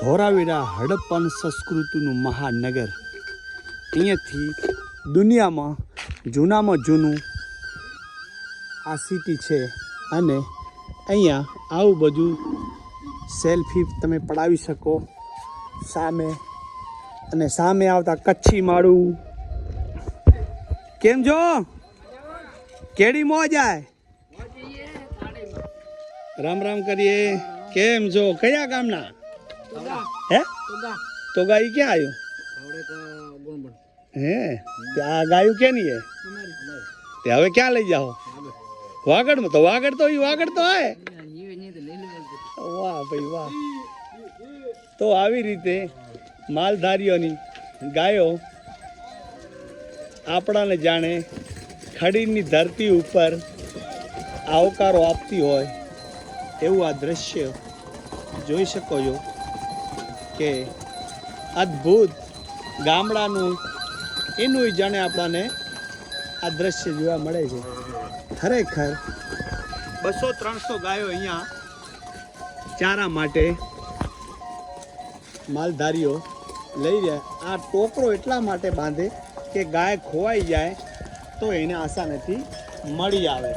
ધોરાવીરા હડપ્પન સંસ્કૃતિનું મહાનગર. અહીંયાથી દુનિયામાં જૂનામાં જૂનું આ સિટી છે અને અહીંયા આવું બધું સેલ્ફી તમે પડાવી શકો સામે અને સામે આવતા કચ્છી માળું. કેમ જો કેડી મોજ આય? રામ રામ કરીએ. કેમ છો? કયા ગામના? હે? તો ગાય ક્યાં આવ્યું? હે? આ ગાયું કેની હે? તે હવે ક્યાં લઈ જાઓ? વાગડમાં તો વાગડ તો વાગડ તો આય વાહ ભાઈ વાહ. તો આવી રીતે માલધારીઓની ગાયો આપણાને જાણે ખડીની ધરતી ઉપર આવકારો આપતી હોય એવું આ દ્રશ્ય જોઈ શકો છો. કે અદ્ભુત ગામડાનું એનું જાણે આપણને આ દ્રશ્ય જોવા મળે છે. ખરેખર બસો ત્રણસો ગાયો અહીંયા ચારા માટે માલધારીઓ લઈ રહ્યા. આ ટોકરો એટલા માટે બાંધે કે ગાય ખોવાઈ જાય તો એને આસાનીથી મળી આવે.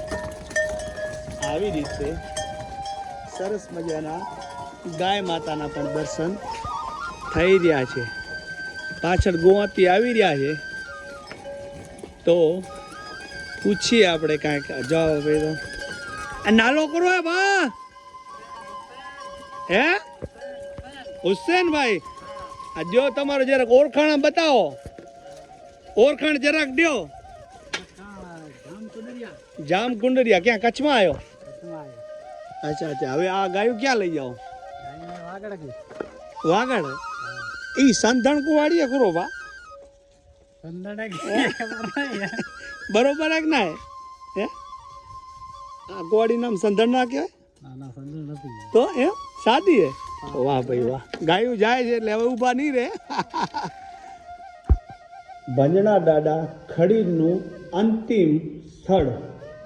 આવી રીતે સરસ મજાના ગાય માતાના પણ દર્શન થઈ રહ્યા છે. પાછળ ગોવાથી આવી રહ્યા છે. તો પૂછીએ આપણે કાંઈક. જવાબ આપે તો. આ નાલો કરો હે બા. હે? હુસેનભાઈ આ જો તમારો જરાક ઓળખાણ બતાવો. ઓળખાણ જરાક દ્યો. જામ કુંડરિયા ક્યાં? કચ્છમાં આવ્યો અચ્છા અચ્છા. હવે આ ગાયું ક્યાં લઈ જાઓ? વાગડ? ઈ સંધણ કુવાડીએ ખરો બા. બરોબર કે ના હે? હે? આ કુવાડી નામ સંધણ ના કહેવાય? તો એમ? સાદી હે? વાહ ભાઈ વાહ. ગાયું જાય છે એટલે હવે ઊભા નહીં રહે. ભંજણા દાદા ખડીનું અંતિમ સ્થળ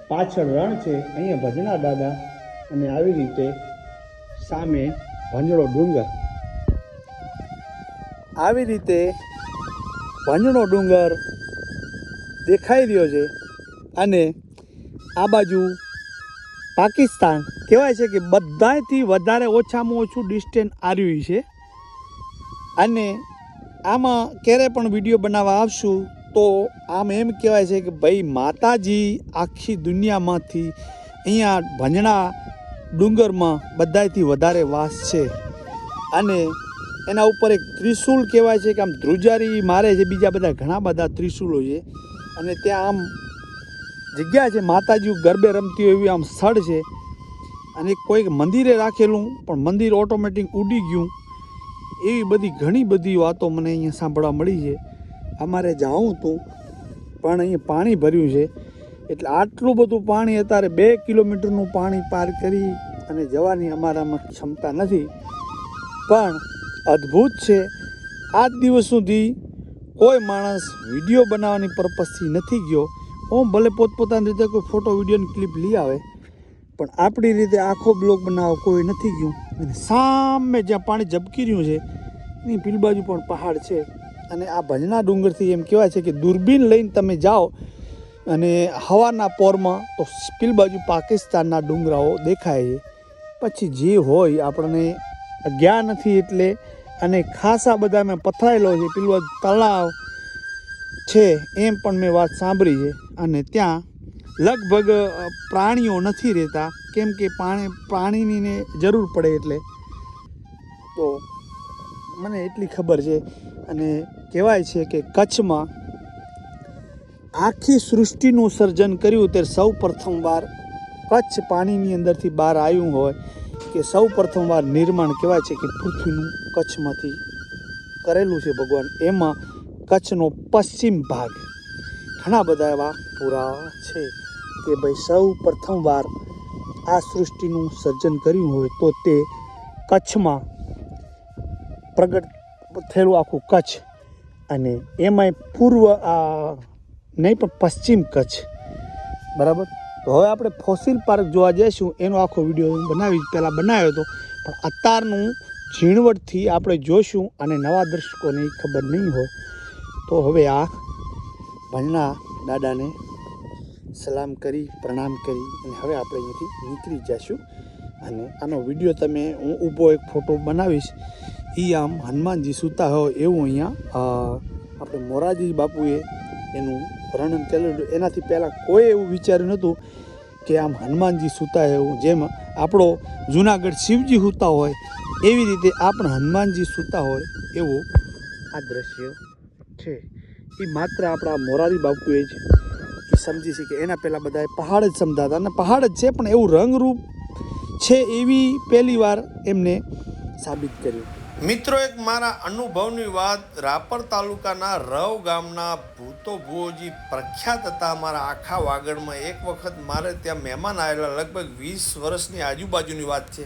પાછળ રણ છે. અહીંયા ભંજણા દાદા અને આવી રીતે સામે ભંજણો ડુંગર. આવી રીતે ભંજણો ડુંગર દેખાઈ રહ્યો છે અને આ બાજુ પાકિસ્તાન કહેવાય છે કે બધાથી વધારે ઓછામાં ઓછું ડિસ્ટન્સ આવ્યું છે. અને આમાં ક્યારે પણ વીડિયો બનાવવા આવશું તો આમ એમ કહેવાય છે કે ભાઈ માતાજી આખી દુનિયામાંથી અહીંયા ભંજણા ડુંગરમાં બધાથી વધારે વાસ છે. અને એના ઉપર એક ત્રિશુલ કહેવાય છે કે આમ ધ્રુજારી મારે છે, બીજા બધા ઘણા બધા ત્રિશુલો છે. અને ત્યાં આમ જગ્યા છે માતાજી ગરબે રમતી હોય એવી આમ સ્થળ છે. અને કોઈક મંદિરે રાખેલું, પણ મંદિર ઓટોમેટિક ઉડી ગયું. એવી બધી ઘણી બધી વાતો મને અહીંયા સાંભળવા મળી છે. અમારે જાઉં હતું, પણ અહીંયા પાણી ભર્યું છે. એટલે આટલું બધું પાણી અત્યારે બે કિલોમીટરનું પાણી પાર કરી અને જવાની અમારામાં ક્ષમતા નથી. પણ અદ્ભુત છે. આજ દિવસ સુધી કોઈ માણસ વીડિયો બનાવવાની પર્પઝથી નથી ગયો. ઓમ ભલે પોતપોતાની રીતે કોઈ ફોટો વિડીયોની ક્લિપ લઈ આવે, પણ આપણી રીતે આખો બ્લોગ બનાવવા કોઈ નથી ગયું. અને સામે જ્યાં પાણી ઝબકી રહ્યું છે, એની પેલી બાજુ પણ પહાડ છે. અને આ ભજના ડુંગરથી એમ કહેવાય છે કે દૂરબીન લઈને તમે જાઓ અને હવાના પોરમાં તો પેલી બાજુ પાકિસ્તાનના ડુંગરાઓ દેખાય છે. પછી જે હોય આપણને જ્ઞાન નથી એટલે અને ખાસા બધા મેં પથરાયેલો છે, પેલું તળાવ છે એમ પણ મેં વાત સાંભળી છે. અને ત્યાં લગભગ પ્રાણીઓ નથી રહેતા, કેમ કે પાણી પાણીની જરૂર પડે એટલે. તો મને એટલી ખબર છે અને કહેવાય છે કે કચ્છમાં આખી સૃષ્ટિનું સર્જન કર્યું તે સૌ પ્રથમવાર કચ્છ પાણીની અંદરથી બહાર આવ્યું હોય. કે સૌ પ્રથમવાર નિર્માણ કહેવાય છે કે પૃથ્વીનું કચ્છમાંથી કરેલું છે ભગવાન. એમાં કચ્છનો પશ્ચિમ ભાગ. ઘણા બધા એવા પુરાવા છે કે ભાઈ સૌ પ્રથમવાર આ સૃષ્ટિનું સર્જન કર્યું હોય તો તે કચ્છમાં પ્રગટ થયેલું આખું કચ્છ અને એમાંય પૂર્વ આ નહીં પણ પશ્ચિમ કચ્છ. બરાબર? તો હવે આપણે ફોસિલ પાર્ક જોવા જઈશું. એનો આખો વીડિયો બનાવી પહેલાં બનાવ્યો હતો. પણ અત્યારનું ઝીણવટથી આપણે જોશું અને નવા દર્શકોને ખબર નહીં હોય. તો હવે આ ભણના દાદાને સલામ કરી, પ્રણામ કરી અને હવે આપણે અહીંયાથી નીકળી જઈશું. અને આનો વીડિયો તમે હું ઊભો એક ફોટો બનાવીશ. એ આમ હનુમાનજી સૂતા હોય એવું અહીંયા આપણે મોરારજી બાપુએ એનું વર્ણન કરેલું એનાથી પહેલાં કોઈ એવું વિચાર્યું નહોતું કે આમ હનુમાનજી સૂતા એવું. જેમ આપણો જુનાગઢ શિવજી સૂતા હોય, એવી રીતે આપણે હનુમાનજી સૂતા હોય એવું આ દ્રશ્ય છે. એ માત્ર આપણા મોરારી બાપુએ જ સમજી છે કે એના પહેલાં બધાએ પહાડ જ સમજાતા અને પહાડ જ છે, પણ એવું રંગરૂપ છે એવી પહેલી વાર એમને સાબિત કર્યું. મિત્રો, એક મારા અનુભવની વાત રાપર તાલુકાના રવ ગામના ભૂતો ભુવોજી પ્રખ્યાત હતા મારા આખા વાગડમાં. એક વખત મારે ત્યાં મહેમાન આવેલા, લગભગ વીસ વર્ષની આજુબાજુની વાત છે.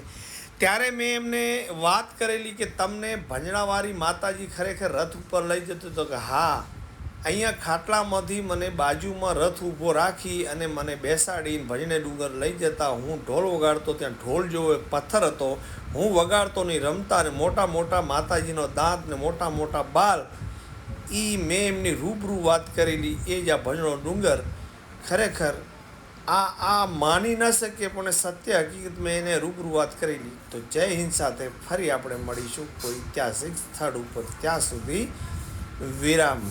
ત્યારે મેં એમને વાત કરેલી કે તમને ભંજણાવાળી માતાજી ખરેખર રથ ઉપર લઈ જતો હતો કે હા, અહીંયા ખાટલામાંથી મને બાજુમાં રથ ઊભો રાખી અને મને બેસાડીને ભજને ડુંગર લઈ જતા. હું ઢોલ વગાડતો, ત્યાં ઢોલ જેવો એક પથ્થર હતો. હું વગાડતો નહીં, રમતા ને મોટા મોટા માતાજીનો દાંત ને મોટા મોટા બાલ એ મેં એમની રૂબરૂ વાત કરેલી, એ જ આ ભજનો ડુંગર, ખરેખર આ આ માની ન શકીએ પણ સત્ય હકીકત મેં એને રૂબરૂ વાત કરેલી. તો જય હિન્દ સાથે ફરી આપણે મળીશું કોઈ ઐતિહાસિક સ્થળ ઉપર, ત્યાં સુધી વિરામ.